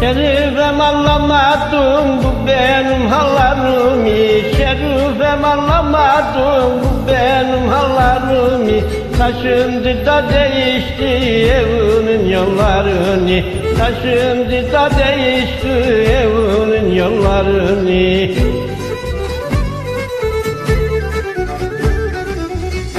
Şerifem anlamadım bu benim hallarımı Şerifem anlamadım bu benim hallarımı Taşındı da değişti evinin yollarını. Taşındı da değişti evinin yollarını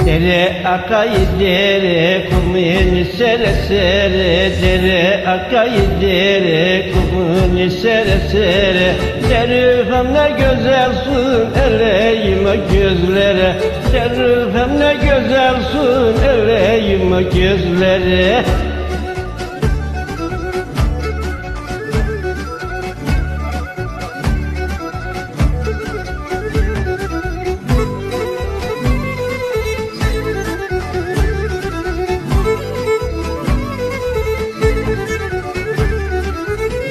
Dere akayı dere kumini sere sere. Dere akayı dere kumini sere sere. Şerifem ne güzelsin eleyime gözlere. Şerifem ne güzelsin eleyime gözlere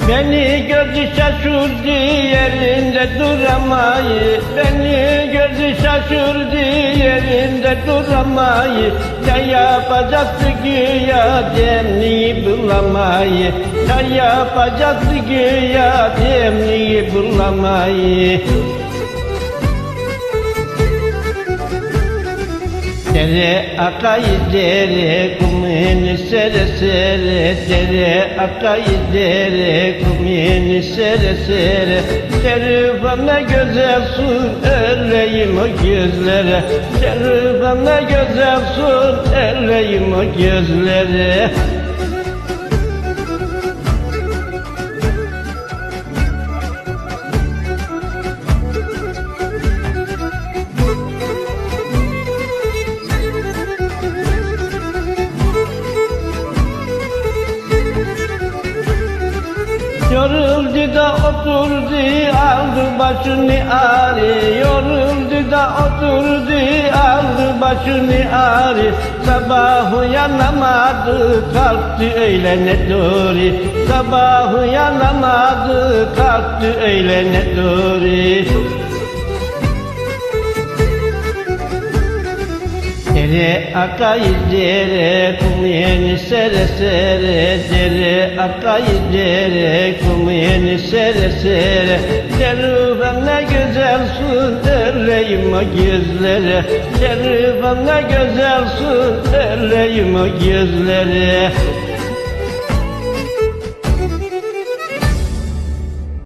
Beni gördü şaşırdı yerinde duramayı Beni gördü şaşırdı yerinde duramayı Ya yapacaktı güya demliği bulamayı Ya yapacaktı güya demliği bulamayı Dere akayı dere kumini sere sere. Dere akayı dere kumini sere sere. Şerifem ne güzel su erleyim o gözlere. Şerifem ne güzel su erleyim o gözlere Yoruldu da oturdu aldı başını ağrı Yoruldu da oturdu aldı başını ağrı Sabah uyanamadı kalktı öğlene doğru. Sabah uyanamadı kalktı öğlene doğru Dere akayı dere kumyeni sere sere. Dere akayı dere kumyeni sere sere. Şerifem ne güzel su derleyim o gözlere. Şerifem ne güzel su derleyim o gözlere